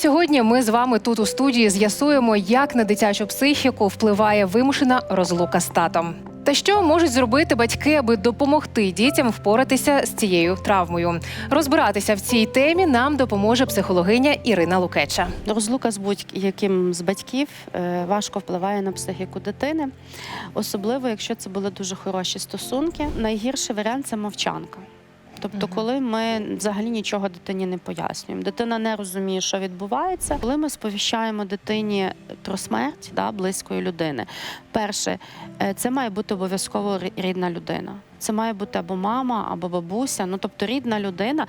Сьогодні ми з вами тут у студії з'ясуємо, як на дитячу психіку впливає вимушена розлука з татом. Та що можуть зробити батьки, аби допомогти дітям впоратися з цією травмою? Розбиратися в цій темі нам допоможе психологиня Ірина Лукеча. Розлука з будь-яким з батьків е, важко впливає на психіку дитини, особливо якщо це були дуже хороші стосунки. Найгірший варіант це мовчанка. Тобто, коли ми взагалі нічого дитині не пояснюємо, дитина не розуміє, що відбувається. Коли ми сповіщаємо дитині про смерть да, близької людини, перше, е, це має бути обов'язково рідна людина. Це має бути або мама, або бабуся, ну тобто рідна людина.